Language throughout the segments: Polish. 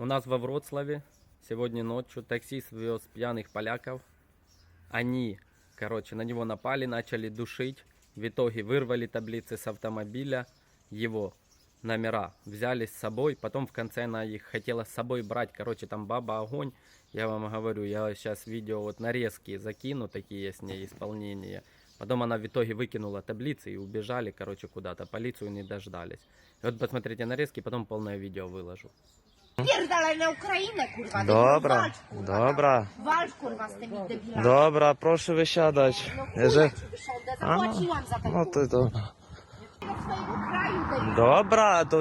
У нас во Вроцлаве сегодня ночью таксист вез пьяных поляков. Они, короче, на него напали, начали душить. В итоге вырвали таблицы с автомобиля, его номера взяли с собой. Потом в конце она их хотела с собой брать. Короче, там баба огонь. Я вам говорю, я сейчас видео вот нарезки закину, такие с ней исполнения. Потом она в итоге выкинула таблицы и убежали, короче, куда-то. Полицию не дождались. И вот посмотрите нарезки, потом полное видео выложу. Pierdalaj na Ukrainę, kurwa. Dobra, Walcz, kurwa. dobra, Walcz, kurwa, z tymi debilami. dobra, proszę wysiadać. No Że... kurwa, ci wysiądę, zapłaciłam za ten No kurwa. to to. Do swojego kraju, debil. Dobra, to,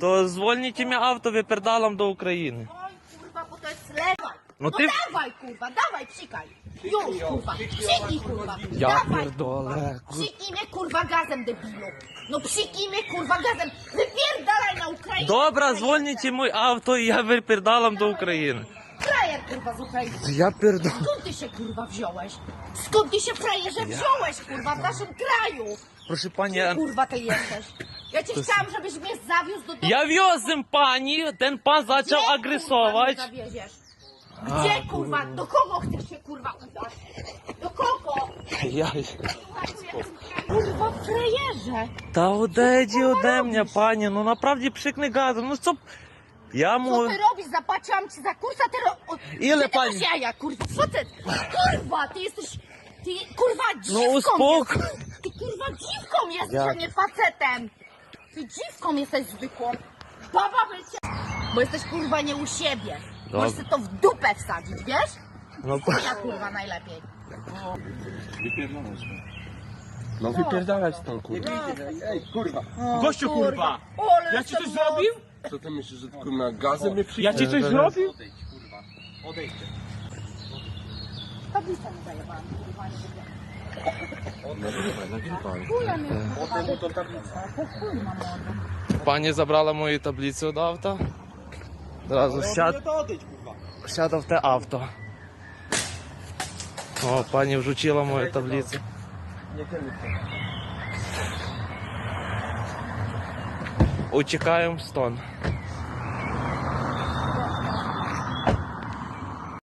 to zwolnijcie mnie auto, wypierdalam do Ukrainy. Oj, kurwa, bo to jest lewa. No No ty- dawaj, kurwa, dawaj, psikaj. Już, kurwa, psiknij, kurwa. Ja dawaj, pierdolę. kur- Psiknij mnie, kurwa, gazem, debilu. No psiknij mnie, kurwa, gazem. Wypierdalaj na Ukrainę. Dobra, zwolnijcie mój auto i ja wypierdalam do Ukrainy. Frajer, kurwa, z Ukrainy. Ja pierdolę. Skąd ty się, kurwa, wziąłeś? Skąd ty się, frajerze, wziąłeś, kurwa, w naszym kraju? Proszę pani, Kurwa, ty jesteś. Ja cię chciałam, żebyś mnie zawiózł do domu. ja wiozem pani, ten pan zaczął Kurwa, agresować. mnie zawieziesz? Gdzie, kurwa, do kogo chcesz się, kurwa, udać? Do kogo? Ja... Kurwa, frajerze. Та odejdzie ode mnie, panie, no naprawdę przyknę gazem, no co... Ja Co mu... ty robisz? Zapłaciłam ci za kursa, ty ro... Ile ty pani- jaja, kurwa, co ty? Kurwa, ty jesteś... Ty, kurwa, dziwką No uspokój. jesteś. Ty, kurwa, dziwką jesteś, Jak? a nie facetem. Ty dziwką jesteś zwykłą. Baba bycie... Bo jesteś, kurwa, nie u siebie. Możesz sobie to w dupę wsadzić, wiesz? No, Ja, kurwa, najlepiej. No wypierdalać stąd, kurwa. Ej, kurwa. Gościu kurwa! Ole, Ja ci coś to zrobił? Co ty myślisz, że tylko na gazem mnie Ja ci coś zrobił? Tablicę zajebałam, kurwa, nie mnie, kurwa, po chuj mam mordę. Pani zabrała moje tablice od auta. Zrazu wsiad... wsiadł w te auto. О, пані вжучила мою таблицю. Очікаємо стон.